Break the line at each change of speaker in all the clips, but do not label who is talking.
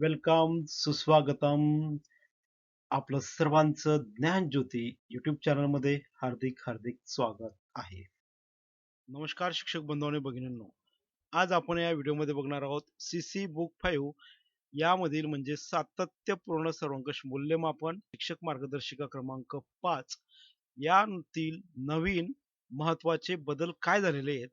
Welcome सुस्वागतम. आपलं सर्वांचं ज्ञानज्योती युट्यूब चॅनलमध्ये हार्दिक हार्दिक स्वागत आहे. नमस्कार शिक्षक बंधू आणि भगिनींनो. आज आपण या व्हिडिओमध्ये बघणार आहोत सी सी बुक फाईव्ह. यामधील म्हणजे सातत्यपूर्ण सर्वंकष मूल्यमापन शिक्षक मार्गदर्शिका क्रमांक पाच. यातील नवीन महत्त्वाचे बदल काय झालेले आहेत?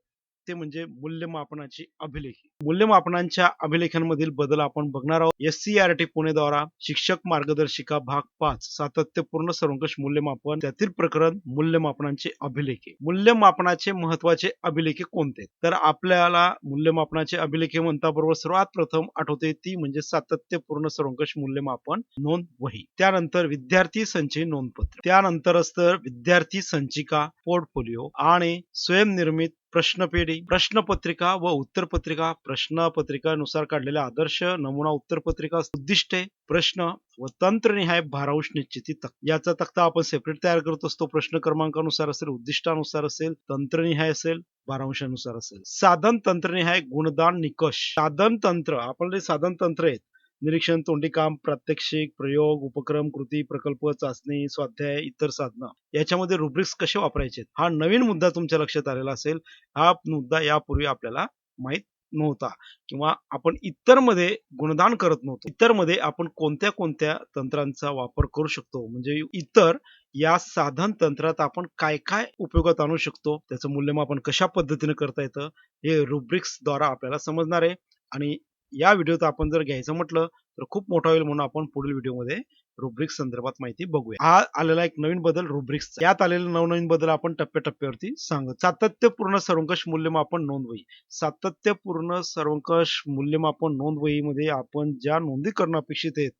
ते म्हणजे मूल्यमापनाची अभिलेखी. मूल्यमापनांच्या अभिलेखांमधील बदल आपण बघणार आहोत. S C R T Pune द्वारा शिक्षक मार्गदर्शिका भाग पाच सातत्यपूर्ण सर्वंकष मूल्यमापन त्यातील प्रकरण मूल्यमापनांचे अभिलेखे. मूल्यमापनाचे महत्त्वाचे अभिलेखे कोणते? तर आपल्याला मूल्यमापनाचे अभिलेखे म्हणता बरोबर सर्वात प्रथम आठवते ती म्हणजे सातत्यपूर्ण सर्वंकष मूल्यमापन नोंद वही. त्यानंतर विद्यार्थी संचय नोंदपत्र. त्यानंतर असतं विद्यार्थी संचिका पोर्टफोलिओ आणि स्वयंनिर्मित प्रश्नपेढी प्रश्नपत्रिका व उत्तरपत्रिका प्रश्नपत्रिकानुसार काढलेल्या आदर्श नमुना उत्तरपत्रिका उद्दिष्टे प्रश्न व तंत्रनिहाय भारांश निश्चिती तक्ता याचा तक्ता आपण सेपरेट तयार करत असतो. प्रश्न क्रमांकानुसार असेल उद्दिष्टानुसार असेल तंत्रनिहाय असेल भारांशानुसार असेल. साधन तंत्रनिहाय गुणदान निकष. साधन तंत्र आपले साधन तंत्र आहेत. निरीक्षण तोंडी काम प्रात्यक्षिक प्रयोग उपक्रम कृती प्रकल्प चाचणी स्वाध्याय इतर साधनं. याच्यामध्ये रुब्रिक्स कसे वापरायचे? हा नवीन मुद्दा तुमच्या लक्षात आलेला असेल. हा मुद्दा यापूर्वी आपल्याला माहीत नव्हता. किंवा आपण इतरमध्ये गुणदान करत नव्हतो. इतरमध्ये आपण कोणत्या कोणत्या तंत्रांचा वापर करू शकतो? म्हणजे इतर या साधन तंत्रात आपण काय काय उपयोगात आणू शकतो? त्याचं मूल्यमापन कशा पद्धतीने करता येतं? हे रुब्रिक्स द्वारा आपल्याला समजणार आहे. आणि या व्हिडिओचा आपण जर घ्यायचं म्हटलं तर खूप मोठा होईल म्हणून आपण पुढील व्हिडिओमध्ये रुब्रिक्स संदर्भात माहिती बघूया. हा आलेला एक नवीन बदल रुब्रिक्स यात आलेले नवनवीन बदल आपण टप्प्याटप्प्यावरती सांगत सातत्यपूर्ण सर्वंकष मूल्यमापन नोंदवही. सातत्यपूर्ण सर्वंकष मूल्यमापन नोंदवहीमध्ये आपण ज्या नोंदी करणं अपेक्षित आहेत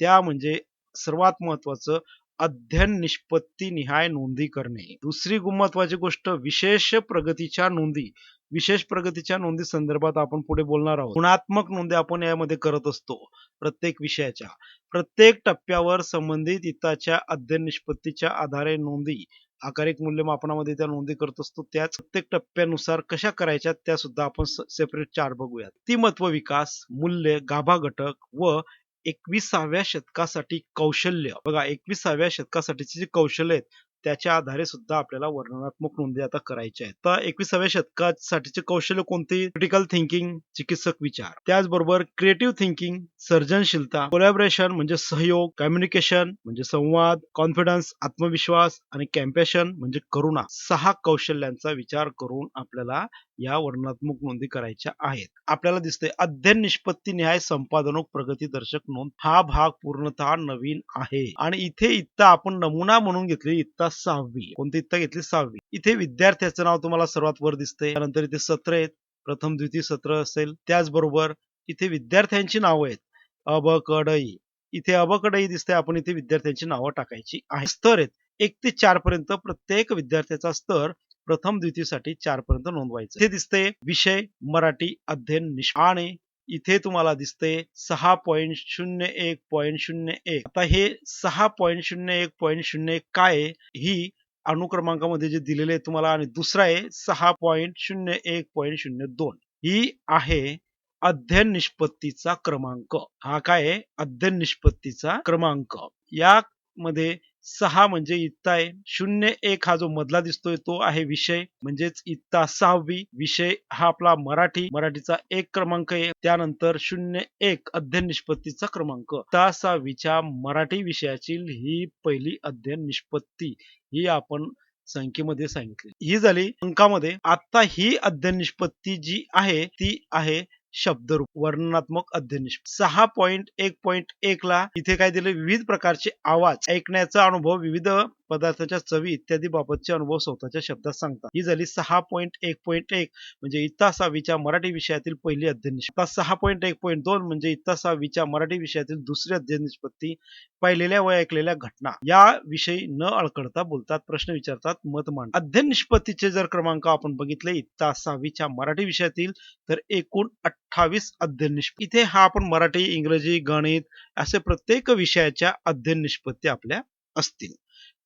त्या म्हणजे सर्वात महत्वाचं अध्ययन निष्पत्ती निहाय नोंदी करणे दुसरी महत्वाची गोष्ट विशेष प्रगतीच्या नोंदी. विशेष प्रगतीच्या नोंदी संदर्भात आपण पुढे बोलणार आहोत. गुणात्मक नोंदी आपण यामध्ये करत असतो प्रत्येक विषयाच्या. प्रत्येक टप्प्यावर संबंधित हिताच्या अध्ययन निष्पत्तीच्या आधारे नोंदी आकारिक मूल्यमापनामध्ये त्या नोंदी करत असतो. त्याच प्रत्येक टप्प्यानुसार कशा करायच्या त्या सुद्धा आपण सेपरेट चार बघूयात. व्यक्तिमत्व विकास मूल्य गाभा घटक व एकविसाव्या शतकासाठी कौशल्य. बघा एकविसाव्या शतकासाठीचे जे कौशल्य आहेत त्याच्या आधारे सुद्धा आपल्याला वर्णनात्मक नोंदी आता करायच्या आहेत. तर एकविसाव्या शतकासाठीचे कौशल्य कोणते? क्रिटिकल थिंकिंग चिकित्सक विचार. त्याचबरोबर क्रिएटिव्ह थिंकिंग सर्जनशीलता कोलॅबरेशन म्हणजे सहयोग कम्युनिकेशन म्हणजे संवाद कॉन्फिडन्स आत्मविश्वास आणि कॅम्पॅशन म्हणजे करुणा. सहा कौशल्यांचा विचार करून आपल्याला या वर्णनात्मक नोंदी करायच्या आहेत. आपल्याला दिसते अध्ययन निष्पत्ती न्याय संपादनोक प्रगतीदर्शक नोंद हा भाग पूर्णतः नवीन आहे. आणि इथे इत्ता आपण नमुना म्हणून घेतली इत्ता सहावी. कोणती इत्ता घेतली? सहावी. इथे विद्यार्थ्याचं नाव तुम्हाला सर्वात वर दिसतंय. त्यानंतर इथे सत्र आहेत. प्रथम द्वितीय सत्र असेल. त्याचबरोबर इथे विद्यार्थ्यांची नावं आहेत. अब कडई इथे अब कडई दिसते आपण इथे विद्यार्थ्यांची नावं टाकायची आहे स्तर आहेत. एक ते चार पर्यंत प्रत्येक विद्यार्थ्याचा स्तर प्रथम द्वितीयसाठी चार पर्यंत नोंदवायचं. हे दिसते विषय मराठी अध्ययन निष् आणि इथे तुम्हाला दिसते सहा पॉईंट शून्य एक पॉईंट शून्य एक. आता हे सहा पॉईंट शून्य एक पॉईंट शून्य एक काय ही अनुक्रमांकामध्ये जे दिलेले आहे तुम्हाला आणि दुसरा आहे सहा पॉईंट शून्य एक पॉईंट शून्य दोन. ही आहे अध्ययन निष्पत्तीचा क्रमांक. हा काय आहे? अध्ययन निष्पत्तीचा क्रमांक. या मध्ये सहा म्हणजे इत्ता आहे. शून्य एक हा जो मधला दिसतोय तो आहे विषय. म्हणजेच इत्ता सहावी विषय हा आपला मराठी. मराठीचा एक क्रमांक आहे. त्यानंतर शून्य एक अध्ययन निष्पत्तीचा क्रमांक. इत्ता सहावीच्या मराठी विषयाची ही पहिली अध्ययन निष्पत्ती ही आपण संख्येमध्ये सांगितली. ही झाली अंकामध्ये. आता ही अध्ययन निष्पत्ती जी आहे ती आहे शब्दरूप वर्णनात्मक अध्ययन सहा पॉईंट एक पॉईंट एक ला इथे काय दिले? विविध प्रकारचे आवाज ऐकण्याचा अनुभव विविध पदार्थाच्या चवी इत्यादी बाबतचे अनुभव स्वतःच्या शब्दात सांगतात. ही झाली सहा पॉईंट एक पॉईंट एक म्हणजे इत्ता सहावीच्या मराठी विषयातील पहिली अध्ययन सहा पॉईंट एक पॉईंट दोन म्हणजे इत्ता सहावीच्या मराठी विषयातील दुसरी अध्ययन निष्पत्ती पाहिलेल्या व ऐकलेल्या घटना. या विषयी न अडकडता बोलतात प्रश्न विचारतात मत मांड अध्ययन निष्पत्तीचे जर क्रमांक आपण बघितले इत्ता सहावीच्या मराठी विषयातील तर एकूण अठ्ठावीस अध्ययन निष्पत्ती इथे हा आपण मराठी इंग्रजी गणित असे प्रत्येक विषयाच्या अध्ययन निष्पत्ती आपल्या असतील.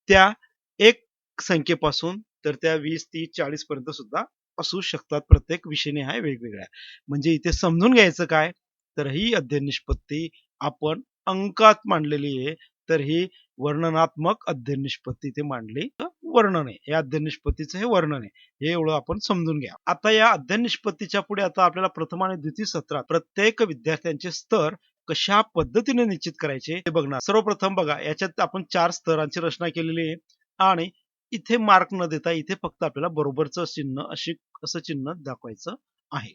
त्या एक संख्येपासून तर त्या वीस तीस चाळीस पर्यंत सुद्धा असू शकतात. प्रत्येक विषयने आहे. वेगवेगळ्या म्हणजे इथे समजून घ्यायचं काय? तर ही अध्ययन निष्पत्ती आपण अंकात मांडलेली आहे. तर ही वर्णनात्मक अध्ययन निष्पत्ती ते मांडली. वर्णन आहे. हे अध्ययन निष्पत्तीचं हे वर्णन आहे. हे एवढं आपण समजून घ्या. आता या अध्ययन निष्पत्तीच्या पुढे आता आपल्याला प्रथम आणि द्वितीय सत्रात प्रत्येक विद्यार्थ्यांचे स्तर कशा पद्धतीने निश्चित करायचे ते बघणार. सर्वप्रथम बघा याच्यात आपण चार स्तरांची रचना केलेली आहे आणि इथे मार्क न देता इथे फक्त आपल्याला बरोबरचं चिन्ह अशी असं चिन्ह दाखवायचं आहे.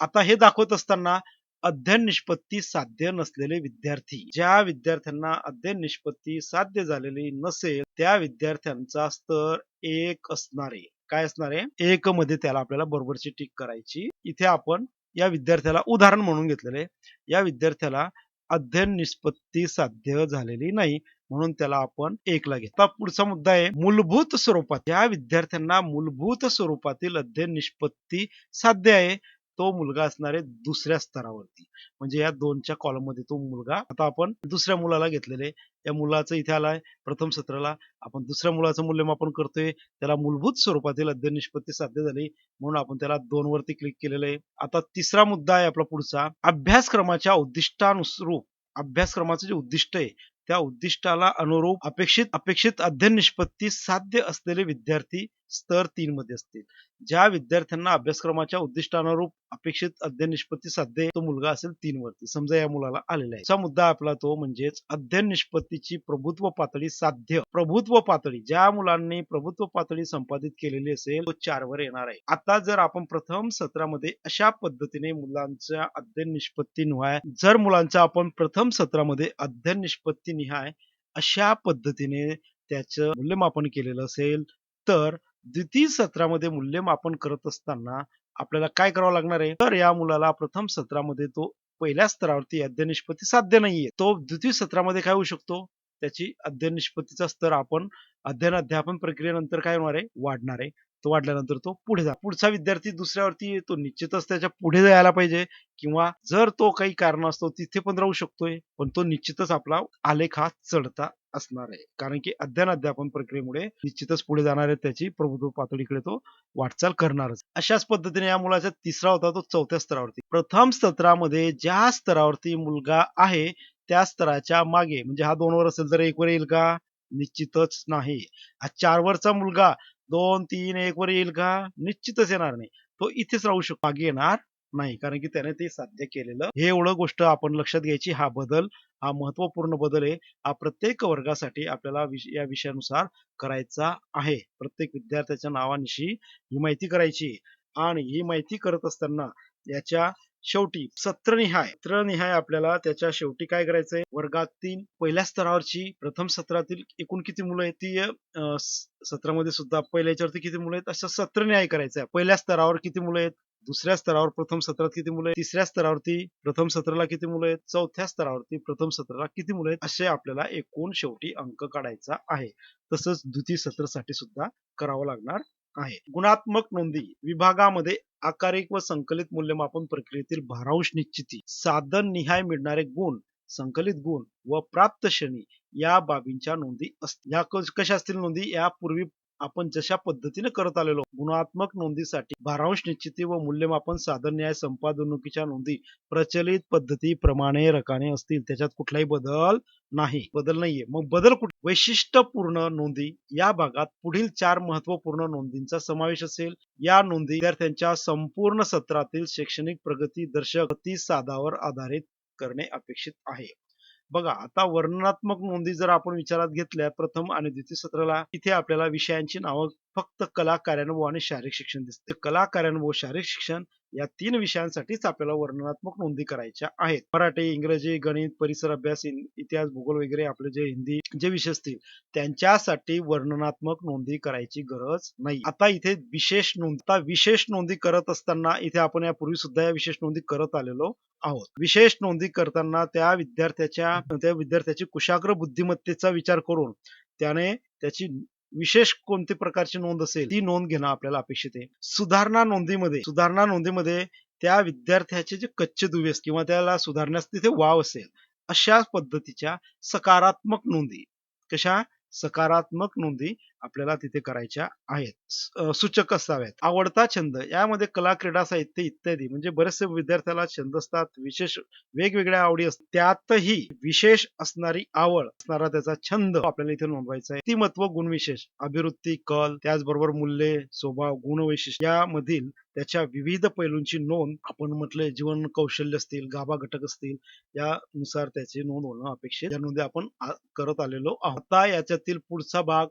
आता हे दाखवत असताना अध्ययन निष्पत्ती साध्य नसलेले विद्यार्थी. ज्या विद्यार्थ्यांना अध्ययन निष्पत्ती साध्य झालेली नसेल त्या विद्यार्थ्यांचा स्तर एक असणारे काय असणार आहे? एक मध्ये त्याला आपल्याला बरोबरची टीक करायची. इथे आपण या विद्यार्थ्याला उदाहरण म्हणून घेतलेले. या विद्यार्थ्याला अध्ययन निष्पत्ती साध्य झालेली नाही म्हणून त्याला आपण एकला घेतो पुढचा मुद्दा आहे मूलभूत स्वरूपात. या विद्यार्थ्यांना मूलभूत स्वरूपातील अध्ययन निष्पत्ती साध्य आहे. तो मुलगा असणार आहे दुसऱ्या स्तरावरती. म्हणजे या दोनच्या कॉलममध्ये तो मुलगा आता आपण दुसऱ्या मुलाला घेतलेले या मुलाचं इथे आलाय प्रथम सत्राला. आपण दुसऱ्या मुलाचं मूल्यमापन करतोय. त्याला मूलभूत स्वरूपातील अध्ययन निष्पत्ती साध्य झाली. म्हणून आपण त्याला दोन वरती क्लिक केलेलं आहे. आता तिसरा मुद्दा आहे आपला पुढचा. अभ्यासक्रमाच्या उद्दिष्टानुरूप अभ्यासक्रमाचं जे उद्दिष्ट आहे त्या उद्दिष्टाला अनुरूप अपेक्षित अपेक्षित अध्ययन निष्पत्ती साध्य असलेले विद्यार्थी स्तर तीन मध्ये असतील. ज्या विद्यार्थ्यांना अभ्यासक्रमाच्या उद्दिष्टानुरूप अपेक्षित अध्ययन निष्पत्ती साध्य तो मुलगा असेल तीन वरती. समजा या मुलाला आलेला आहे. मुद्दा आपला तो म्हणजेच अध्ययन निष्पत्तीची प्रभुत्व पातळी साध्य. प्रभुत्व पातळी ज्या मुलांनी प्रभुत्व पातळी संपादित केलेली असेल तो चार वर येणार आहे. आता जर आपण प्रथम सत्रामध्ये अशा पद्धतीने मुलांच्या अध्ययन निष्पत्ती निहाय जर मुलांचा आपण प्रथम सत्रामध्ये अध्ययन निष्पत्ती निहाय अशा पद्धतीने त्याचं मूल्यमापन केलेलं असेल तर द्वितीय सत्रामध्ये मूल्यमापन करत असताना आपल्याला काय करावं लागणार आहे? तर या मुलाला प्रथम सत्रामध्ये तो पहिल्या स्तरावरती अध्ययन निष्पत्ती साध्य नाहीये. तो द्वितीय सत्रामध्ये काय होऊ शकतो? त्याची अध्ययन निष्पत्तीचा स्तर आपण अध्ययन अध्यापन प्रक्रियेनंतर काय होणार आहे? वाढणार आहे. तो वाढल्यानंतर तो पुढे जा. पुढचा विद्यार्थी दुसऱ्यावरती तो निश्चितच त्याच्या पुढे जायला पाहिजे किंवा जर तो काही कारण असतो तिथे पण राहू शकतोय पण तो निश्चितच आपला आलेख हा चढता असणार आहे. कारण की अध्ययन अध्यापन प्रक्रियेमुळे निश्चितच पुढे जाणार आहे त्याची प्रभुत्व पातळीकडे तो वाटचाल करणारच. अशाच पद्धतीने या मुलाचा तिसरा होता तो चौथ्या स्तरावरती. प्रथम सत्रामध्ये ज्या स्तरावरती मुलगा आहे त्या स्तराच्या मागे म्हणजे हा दोन वर असेल तर एक वर येईल का? निश्चितच नाही. हा चार वरचा मुलगा दोन तीन एक वर येईल का? निश्चितच येणार नाही. तो इथेच राहू शकतो. मागे येणार नाही. कारण की त्याने ते साध्य केलेलं हे एवढं गोष्ट आपण लक्षात घ्यायची. हा बदल हा महत्त्वपूर्ण बदल आहे. हा प्रत्येक वर्गासाठी आपल्याला या विषयानुसार करायचा आहे. प्रत्येक विद्यार्थ्याच्या नावानिशी ही माहिती करायची. आणि ही माहिती करत असताना याच्या शेवटी सत्रनिहाय. सत्रनिहाय आपल्याला त्याच्या शेवटी काय करायचंय? वर्गातील पहिल्या स्तरावरची प्रथम सत्रातील एकूण किती मुलं आहेत? ती सत्रामध्ये सुद्धा पहिल्या याच्यावरती किती मुलं आहेत? असं सत्रनिहाय करायचं आहे पहिल्या स्तरावर किती मुलं आहेत? दुसऱ्या स्तरावर प्रथम सत्रात किती मुलं आहेत? तिसऱ्या स्तरावरती प्रथम सत्राला किती मुलं आहेत? चौथ्या स्तरावरती प्रथम सत्राला किती मुलं आहेत? असे आपल्याला एकूण शेवटी अंक काढायचा आहे. तसंच द्वितीय सत्रासाठी सुद्धा करावं लागणार आहे. गुणात्मक नोंदी विभागामध्ये आकारिक व संकलित मूल्यमापन प्रक्रियेतील भारांश निश्चिती साधन निहाय मिळणारे गुण संकलित गुण व प्राप्त श्रेणी या बाबींच्या नोंदी असतील या कशा असतील नोंदी? यापूर्वी आपण जशा पद्धतीने करत आलेलो गुणात्मक नोंदीसाठी भारांश निश्चिती व मूल्यमापन साधन न्याय संपादनुकीच्या नोंदी प्रचलित पद्धतीप्रमाणे रकाने असतील त्याच्यात कुठलाही बदल नाही. बदल नाहीये. मग बदल कुठे? वैशिष्ट्यपूर्ण नोंदी या भागात पुढील चार महत्त्वपूर्ण नोंदींचा समावेश असेल. या नोंदी विद्यार्थ्यांच्या संपूर्ण सत्रातील शैक्षणिक प्रगती दर्शक प्रतिसादावर आधारित करणे अपेक्षित आहे. बघा आता वर्णनात्मक नोंदी जर आपण विचारात घेतल्या प्रथम आणि द्वितीय सत्राला इथे आपल्याला विषयांची नावं फक्त कला कार्यानुभव आणि शारीरिक शिक्षण दिसते कला शारीरिक शिक्षण या तीन विषयांसाठीच आपल्याला वर्णनात्मक नोंदी करायच्या आहेत. मराठी इंग्रजी गणित परिसर अभ्यास इतिहास भूगोल वगैरे आपले जे हिंदी जे विषय असतील त्यांच्यासाठी वर्णनात्मक नोंदी करायची गरज नाही. आता इथे विशेष नोंद विशेष नोंदी करत असताना इथे आपण यापूर्वी सुद्धा या विशेष नोंदी करत आलेलो आहोत. विशेष नोंदी करताना त्या विद्यार्थ्याच्या त्या विद्यार्थ्याची कुशाग्र बुद्धिमत्तेचा विचार करून त्याने त्याची विशेष कोणती प्रकारची नोंद असेल ती नोंद घेणं आपल्याला अपेक्षित आहे. सुधारणा नोंदीमध्ये सुधारणा नोंदीमध्ये त्या विद्यार्थ्याचे जे कच्चे दुवे किंवा त्याला सुधारण्यास तिथे वाव असेल अशा पद्धतीच्या सकारात्मक नोंदी कशा? सकारात्मक नोंदी आपल्याला तिथे करायच्या आहेत. सूचक असाव्यात. आवडता छंद. यामध्ये कला क्रीडा साहित्य इत्यादी. म्हणजे बरेचसे विद्यार्थ्याला छंद असतात. विशेष वेगवेगळ्या आवडी असतात. त्यातही विशेष असणारी आवड असणारा त्याचा छंद आपल्याला इथे नोंदवायचा आहे. व्यक्तिमत्व गुणविशेष. अभिवृत्ती कल त्याचबरोबर मूल्ये स्वभाव गुणवैशिष्ट्य यामधील त्याच्या विविध पैलूंची नोंद आपण म्हटलंय जीवन कौशल्य असतील गाभा घटक असतील यानुसार त्याची नोंद होणं अपेक्षित या नोंदी आपण करत आलेलो आहोत. आता याच्यातील पुढचा भाग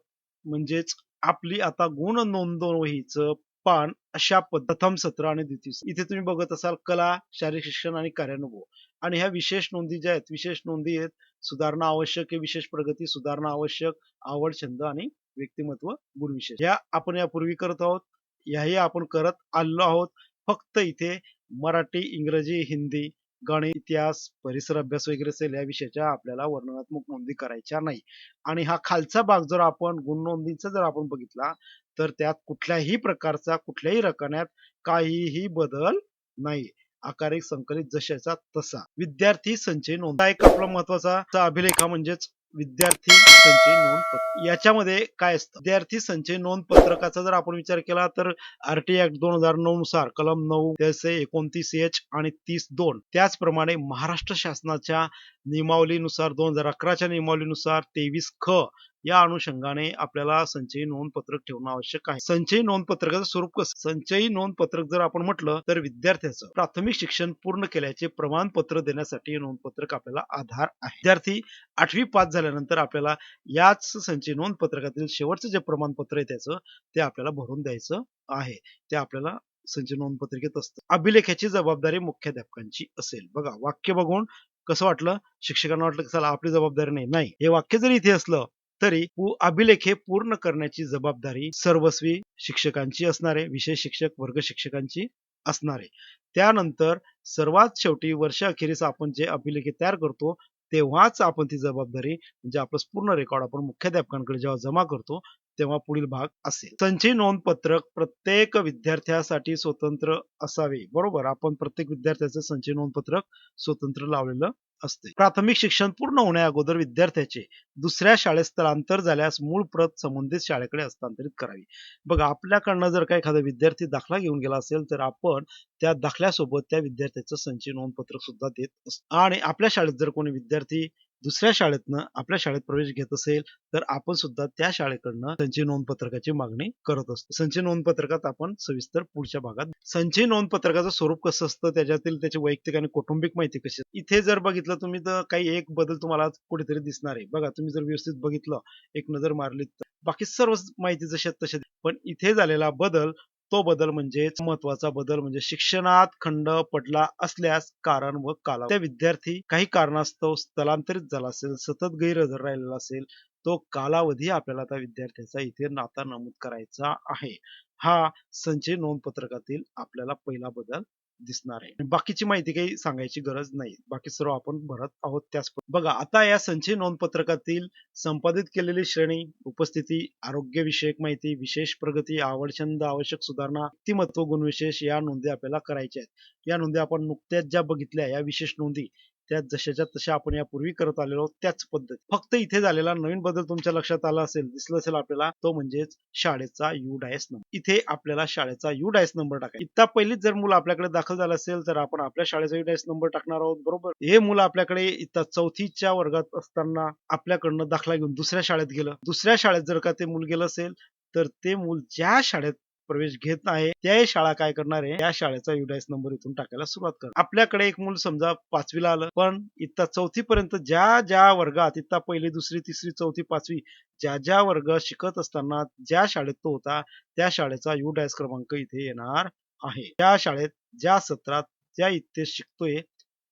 म्हणजेच आपली आता गुण नोंदवहीचं पान अशा प्रथम सत्र आणि द्वितीय इथे तुम्ही बघत असाल कला शारीरिक शिक्षण आणि कार्यानुभव. आणि ह्या विशेष नोंदी ज्या आहेत विशेष नोंदी आहेत सुधारणा आवश्यक आहे विशेष प्रगती सुधारणा आवश्यक आवड छंद आणि व्यक्तिमत्व गुणविशेष या आपण यापूर्वी करत आहोत. याही आपण करत आलो आहोत. फक्त इथे मराठी इंग्रजी हिंदी गणित इतिहास परिसर अभ्यास वगैरे असेल या विषयाच्या आपल्याला वर्णनात्मक नोंदी करायच्या नाही. आणि हा खालचा भाग जर आपण गुण नोंदीचा जर आपण बघितला तर त्यात कुठल्याही प्रकारचा कुठल्याही रकान्यात काहीही बदल नाही. आकारिक संकलित जशाचा तसा. विद्यार्थी संचय नोंद. एक आपला महत्त्वाचा अभिलेखा म्हणजेच विद्यार्थी संचय नोंद याच्यामध्ये काय असतं? विद्यार्थी संचय नोंद पत्रकाचा जर आपण विचार केला तर आरटी ऍक्ट दोन हजार नऊ नुसार कलम नऊ त्याचे एकोणतीस एच आणि तीस दोन त्याचप्रमाणे महाराष्ट्र शासनाच्या नियमावलीनुसार दोन हजार अकराच्या नियमावलीनुसार तेवीस ख या अनुषंगाने आपल्याला संचयी नोंद पत्रक ठेवणं आवश्यक आहे. संचयी नोंद पत्रकाचं स्वरूप कसं? संचयी नोंद पत्रक जर आपण म्हटलं तर विद्यार्थ्याचं प्राथमिक शिक्षण पूर्ण केल्याचे प्रमाणपत्र देण्यासाठी नोंद नोंदपत्रक आपल्याला आधार आहे. विद्यार्थी आठवी पास झाल्यानंतर आपल्याला याच संचयी नोंद पत्रकातील शेवटचं जे प्रमाणपत्र आहे त्याचं ते आपल्याला भरून द्यायचं आहे. ते आपल्याला संचय नोंद पत्रिकेत असतं. अभिलेखाची जबाबदारी मुख्याध्यापकांची असेल. बघा वाक्य बघून कसं वाटलं? शिक्षकांना वाटलं की चला आपली जबाबदारी नाही. नाही. हे वाक्य जरी इथे असलं तरी अभिलेखे पूर्ण करण्याची जबाबदारी सर्वस्वी शिक्षकांची असणार आहे विषय शिक्षक वर्ग शिक्षकांची असणार. आहे त्यानंतर सर्वात शेवटी वर्षाअखेरीस आपण जे अभिलेखे तयार करतो तेव्हाच आपण ती जबाबदारी म्हणजे आपलं पूर्ण रेकॉर्ड आपण मुख्याध्यापकांकडे जेव्हा जमा करतो तेव्हा पुढील भाग असेल. संचयी नोंद पत्रक प्रत्येक विद्यार्थ्यासाठी स्वतंत्र असावे. बरोबर? आपण प्रत्येक विद्यार्थ्याचं संचयी नोंद पत्रक स्वतंत्र लावलेलं असते. प्राथमिक शिक्षण पूर्ण होण्या अगोदर विद्यार्थ्याचे दुसऱ्या शाळेत स्थलांतर झाल्यास मूळ प्रत संबंधित शाळेकडे हस्तांतरित करावी. बघा आपल्याकडनं जर काही एखादा विद्यार्थी दाखला घेऊन गेला असेल तर आपण त्या दाखल्यासोबत त्या विद्यार्थ्याचं संचय नोंदपत्रक सुद्धा देत असतो आणि आपल्या शाळेत जर कोणी विद्यार्थी दुसऱ्या शाळेतनं आपल्या शाळेत प्रवेश घेत असेल तर आपण सुद्धा त्या शाळेकडनं संचय नोंदपत्रकाची मागणी करत असतो. संचय नोंदपत्रकात आपण सविस्तर पुढच्या भागात संचय नोंदपत्रकाचं स्वरूप कसं असतं त्याच्यातील त्याची वैयक्तिक आणि कौटुंबिक माहिती कशी असते. इथे जर बघितलं तुम्ही तर काही एक बदल तुम्हाला कुठेतरी दिसणार आहे. बघा तुम्ही जर व्यवस्थित बघितलं एक नजर मारली तर. बाकी सर्व माहिती जशी आहेत पण इथे झालेला बदल तो बदल म्हणजे महत्त्वाचा बदल म्हणजे शिक्षणात खंड पडला असल्यास कारण व काला त्या विद्यार्थी काही कारणास्तव स्थलांतरित झाला असेल सतत गैरहजर राहिलेला असेल तो कालावधी आपल्याला त्या विद्यार्थ्याचा इथे नाता नमूद करायचा आहे. हा संचय नोंद पत्रकातील आपल्याला पहिला बदल दिसणार आहे. बाकीची माहिती काही सांगायची गरज नाही. बाकी सर्व आपण भरत आहोत त्याच बघा आता या संचय नोंदपत्रकातील संपादित केलेली श्रेणी उपस्थिती आरोग्य विषयक माहिती विशेष प्रगती आवड छंद आवश्यक सुधारणा व्यक्तिमत्व गुणविशेष या नोंदी आपल्याला करायच्या आहेत. या नोंदी आपण नुकत्याच ज्या बघितल्या या विशेष नोंदी त्या जशाच्या तशा आपण यापूर्वी करत आलेलो आहोत त्याच पद्धती फक्त इथे झालेला नवीन बदल तुमच्या लक्षात आला असेल दिसलं असेल आपल्याला तो म्हणजेच शाळेचा यू डायस नंबर इथे आपल्याला शाळेचा यू डायस नंबर टाकायचा. इथं पहिलीच जर मुलं आपल्याकडे दाखल झालं असेल तर आपण आपल्या शाळेचा यू डायस नंबर टाकणार आहोत बरोबर? हे मुलं आपल्याकडे इथं चौथीच्या वर्गात असताना आपल्याकडनं दाखला घेऊन दुसऱ्या शाळेत गेलं. दुसऱ्या शाळेत जर का ते मूल गेलं असेल तर ते मूल ज्या शाळेत प्रवेश घेत नाही. त्या शाळा काय करणार आहे? त्या शाळेचा युडायस नंबर इथून टाकायला सुरुवात कर आपल्याकडे एक मूल समजा पाचवीला आलं पण इथं चौथी पर्यंत ज्या ज्या वर्गात इथं पहिली दुसरी तिसरी चौथी पाचवी ज्या ज्या वर्ग शिकत असताना ज्या शाळेत तो होता त्या शाळेचा युडायस क्रमांक इथे येणार आहे. त्या शाळेत ज्या सत्रात ज्या इथे शिकतोय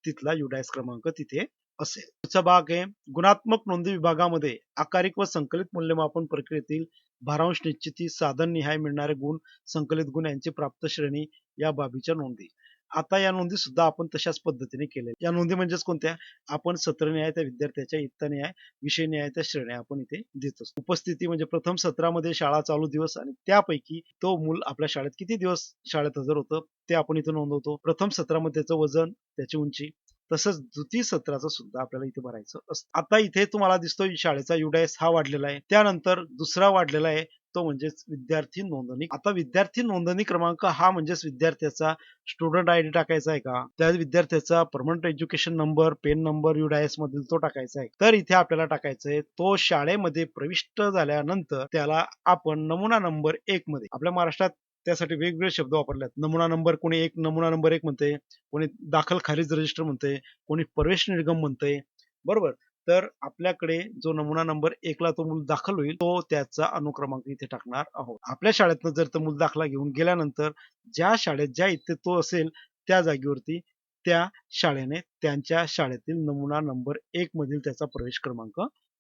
तिथला युडायस क्रमांक तिथे असेल. पुढचा भाग आहे गुणात्मक नोंदी विभागामध्ये आकारिक व संकलित मूल्यमापन प्रक्रियेतील भारांश निश्चिती साधन निहाय मिळणारे गुण संकलित गुण यांची प्राप्त श्रेणी या बाबीच्या नोंदी. आता या नोंदी सुद्धा आपण तशाच पद्धतीने केल्या. या नोंदी म्हणजेच कोणत्या? आपण सत्र न्याय त्या विद्यार्थ्याच्या इत्ता न्याय विषय न्याय त्या श्रेण्या आपण इथे देत असतो. उपस्थिती म्हणजे प्रथम सत्रामध्ये शाळा चालू दिवस आणि त्यापैकी तो मूल आपल्या शाळेत किती दिवस शाळेत हजर होतं ते आपण इथे नोंदवतो. प्रथम सत्रामध्ये त्याचं वजन त्याची उंची तसंच द्वितीय सत्राचं सुद्धा आपल्याला इथे भरायचं असतं. आता इथे तुम्हाला दिसतोय शाळेचा युडायस हा वाढलेला आहे. त्यानंतर दुसरा वाढलेला आहे तो म्हणजेच विद्यार्थी नोंदणी. आता विद्यार्थी नोंदणी क्रमांक हा म्हणजेच विद्यार्थ्याचा स्टुडंट आय डी टाकायचा आहे का? त्या विद्यार्थ्याचा permanent education number PEN number UDISE मधील तो टाकायचा आहे. तर इथे आपल्याला टाकायचं आहे तो शाळेमध्ये प्रविष्ट झाल्यानंतर त्याला आपण नमुना नंबर एक मध्ये आपल्या महाराष्ट्रात त्यासाठी वेगवेगळे शब्द वापरले आहेत नमुना नंबर कोणी एक नमुना नंबर एक म्हणते कोणी दाखल खारिज रजिस्टर म्हणते कोणी प्रवेश निर्गम म्हणते बरोबर? तर आपल्याकडे जो नमुना नंबर एकला तो मूल दाखल होईल तो त्याचा अनुक्रमांक इथे टाकणार आहोत. आपल्या शाळेतनं जर तो मूल दाखला घेऊन गेल्यानंतर ज्या शाळेत ज्या इथे तो असेल त्या जागेवरती त्या शाळेने त्यांच्या शाळेतील नमुना नंबर एक मधील त्याचा प्रवेश क्रमांक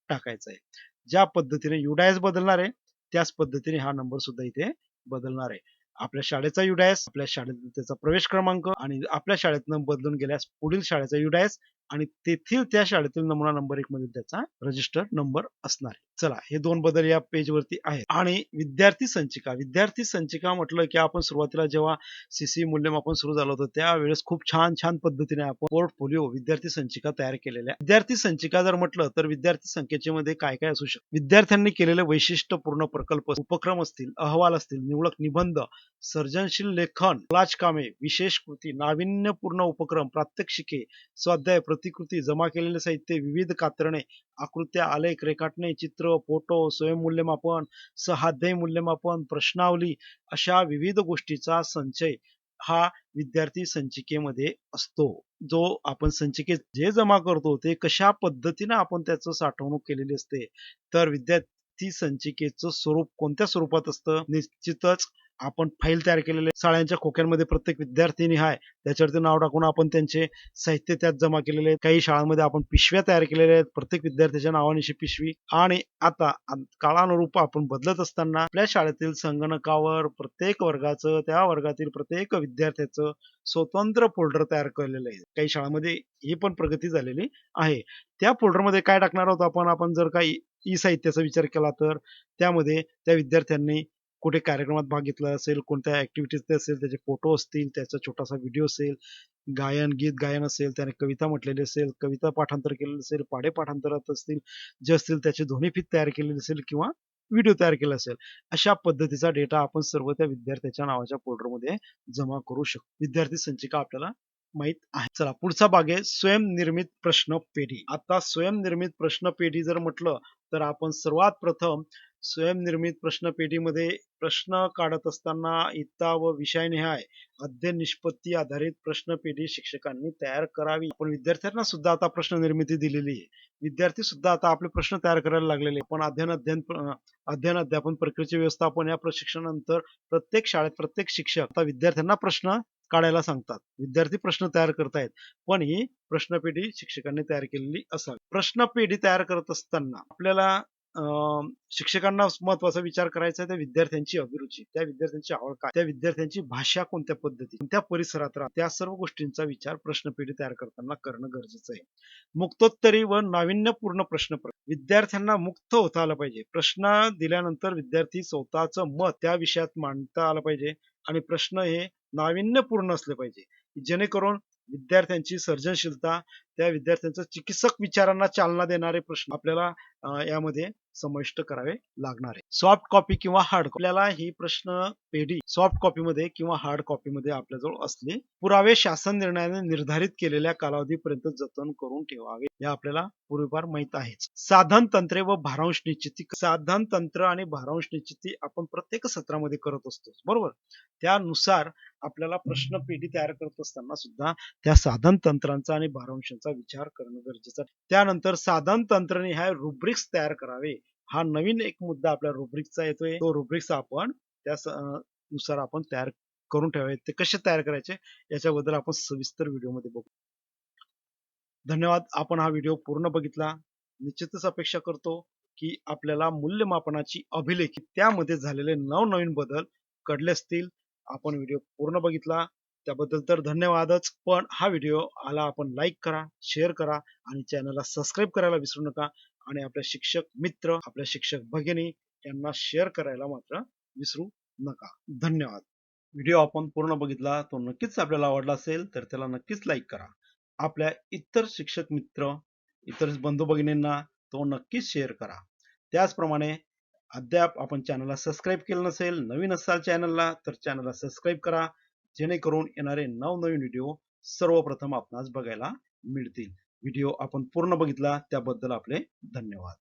टाकायचा आहे. ज्या पद्धतीने युडायस बदलणार आहे त्याच पद्धतीने हा नंबर सुद्धा इथे बदलणार आहे. आपल्या शाळेचा युडायस आपल्या शाळेत त्याचा प्रवेश क्रमांक आणि आपल्या शाळेतनं बदलून गेल्यास पुढील शाळेचा युडायस आणि तेथील त्या शाळेतील नमुना नंबर एक मधील त्याचा रजिस्टर नंबर असणार चला हे दोन बदल या पेज वरती आहेत. आणि विद्यार्थी संचिका विद्यार्थी संचिका म्हटलं की आपण सुरुवातीला जेव्हा सीसी मूल्यमापन सुरू झालं होतं त्यावेळेस खूप छान छान पद्धतीने आपण पोर्टफोलिओ विद्यार्थी संचिका तयार केलेल्या विद्यार्थी संचिका जर म्हटलं तर विद्यार्थी संख्येचे मध्ये काय काय असू शकतं? विद्यार्थ्यांनी केलेले वैशिष्ट्यपूर्ण प्रकल्प उपक्रम असतील अहवाल असतील निवडक निबंध सर्जनशील लेखन कामे विशेष कृती नाविन्यपूर्ण उपक्रम प्रात्यक्षिके स्वाध्याय प्रतिकृती जमा केलेले साहित्य विविध कात्रणे आकृत्या आलेख रेखाटणे चित्र फोटो स्वयंमूल्यमापन सहाध्यायी मूल्यमापन प्रश्नावली अशा विविध गोष्टीचा संचय हा विद्यार्थी संचिकेमध्ये असतो. जो आपण संचिकेत जे जमा करतो ते कशा पद्धतीने आपण त्याचं साठवणूक केलेली असते तर विद्यार्थी संचिकेचं स्वरूप कोणत्या स्वरूपात असतं? निश्चितच आपण फाईल तयार केलेले शाळांच्या खोक्यांमध्ये प्रत्येक विद्यार्थिनी आहे. त्याच्यावरती नाव टाकून आपण त्यांचे साहित्य त्यात जमा केलेले आहेत. काही शाळांमध्ये आपण पिशव्या तयार केलेल्या आहेत. प्रत्येक विद्यार्थ्याच्या नावानिशी पिशवी. आणि आता काळानुरूप आपण बदलत असताना आपल्या शाळेतील संगणकावर प्रत्येक वर्गाचं त्या वर्गातील प्रत्येक विद्यार्थ्याचं स्वतंत्र फोल्डर तयार केलेलं आहे. काही शाळांमध्ये ही पण प्रगती झालेली आहे. त्या फोल्डरमध्ये काय टाकणार आहोत आपण? आपण जर काही ई साहित्याचा विचार केला तर त्यामध्ये त्या विद्यार्थ्यांनी कुठे कार्यक्रमात भाग घेतला असेल कोणत्या ऍक्टिव्हिटीज असेल त्याचे फोटो असतील त्याचा छोटासा व्हिडिओ असेल गायन गीत गायन असेल त्याने कविता म्हटलेली असेल कविता पाठांतर केलेलं असेल पाडे पाठांतरात असतील जे असतील त्याची ध्वनीफीत तयार केलेली असेल किंवा व्हिडिओ तयार केला असेल. अशा पद्धतीचा डेटा आपण सर्व त्या विद्यार्थ्याच्या नावाच्या फोल्डरमध्ये जमा करू शकतो. विद्यार्थी संचिका आपल्याला माहीत आहे. चला पुढचा भाग आहे स्वयंनिर्मित प्रश्न पेढी. आता स्वयंनिर्मित प्रश्न पेढी जर म्हटलं तर आपण सर्वात प्रथम स्वयंनिर्मित प्रश्नपेटीमध्ये प्रश्न काढत असताना इत्ता व विषयनिहाय अध्ययन निष्पत्ती आधारित प्रश्नपेटी शिक्षकांनी तयार करावी. आपण विद्यार्थ्यांना सुद्धा आता प्रश्न निर्मिती दिलेली आहे. विद्यार्थी सुद्धा आता आपले प्रश्न तयार करायला लागलेले पण अध्ययन अध्ययन अध्ययन अध्यापन प्रक्रियेचे व्यवस्थापन या प्रशिक्षणानंतर प्रत्येक शाळेत प्रत्येक शिक्षक आता विद्यार्थ्यांना प्रश्न काढायला सांगतात. विद्यार्थी प्रश्न तयार करतायत. पण ही प्रश्नपेढी शिक्षकांनी तयार केलेली असावी. प्रश्नपेढी तयार करत असताना आपल्याला शिक्षकांना महत्त्वाचा विचार करायचा आहे त्या विद्यार्थ्यांची अभिरुची त्या विद्यार्थ्यांची आवड काय त्या विद्यार्थ्यांची भाषा कोणत्या पद्धती कोणत्या परिसरात राहते त्या सर्व गोष्टींचा विचार प्रश्नपेढी तयार करताना करणं गरजेचं आहे. मुक्तोत्तरी व नाविन्यपूर्ण प्रश्न विद्यार्थ्यांना मुक्त होता आलं पाहिजे. प्रश्न दिल्यानंतर विद्यार्थी स्वतःचं मत त्या विषयात मांडता आलं पाहिजे आणि प्रश्न हे नाविन्यपूर्ण असले पाहिजे. जेणेकरून विद्यार्थ्यांची सर्जनशीलता त्या विद्यार्थ्यांच्या चिकित्सक विचारांना चालना देणारे प्रश्न आपल्याला यामध्ये समाविष्ट करावे लागणार आहे सॉफ्ट कॉपी किंवा हार्ड आपल्याला ही प्रश्न पेढी सॉफ्ट कॉपी मध्ये किंवा हार्ड कॉपी मध्ये आपल्याजवळ असले पुरावे शासन निर्णयाने निर्धारित केलेल्या कालावधीपर्यंत जतन करून ठेवावे हे आपल्याला पूर्वीपार माहीत आहेच. साधन तंत्रे व भारांश निश्चिती साधन तंत्र आणि भारांश निश्चिती आपण प्रत्येक सत्रामध्ये करत असतो बरोबर? त्यानुसार आपल्याला प्रश्न पेढी तयार करत असताना सुद्धा त्या साधन तंत्रांचा आणि भारांशांचा विचार करणं गरजेचं त्यानंतर साधन तंत्रने ह्या रुब्रिक्स तयार करावे. हा नवीन एक मुद्दा आपल्या रुब्रिक्सचा येतोय. तो रुब्रिक्स आपण त्या नुसार आपण तयार करून ठेवावे. ते कसे तयार करायचे? याच्याबद्दल आपण सविस्तर व्हिडिओमध्ये बघू. धन्यवाद. आपण हा व्हिडिओ पूर्ण बघितला. निश्चितच अपेक्षा करतो की आपल्याला मूल्यमापनाची अभिलेखी त्यामध्ये झालेले नवनवीन बदल कळले असतील. आपण व्हिडिओ पूर्ण बघितला. त्याबद्दल तर धन्यवादच. पण हा व्हिडिओ आला आपण लाईक करा शेअर करा आणि चॅनलला सबस्क्राईब करायला विसरू नका. आणि आपल्या शिक्षक मित्र आपल्या शिक्षक भगिनी यांना शेअर करायला मात्र विसरू नका. धन्यवाद. व्हिडिओ आपण पूर्ण बघितला तो नक्कीच आपल्याला आवडला असेल तर त्याला नक्कीच लाईक करा. आपल्या इतर शिक्षक मित्र इतर बंधू भगिनींना तो नक्कीच शेअर करा. त्याचप्रमाणे अद्याप आपण चॅनलला सबस्क्राईब केलं नसेल नवीन असाल चॅनलला तर चॅनलला सबस्क्राईब करा. जेणेकरून येणारे नवनवीन व्हिडिओ सर्वप्रथम आपणास बघायला मिळतील. व्हिडिओ आपण पूर्ण बघितला त्याबद्दल आपले धन्यवाद.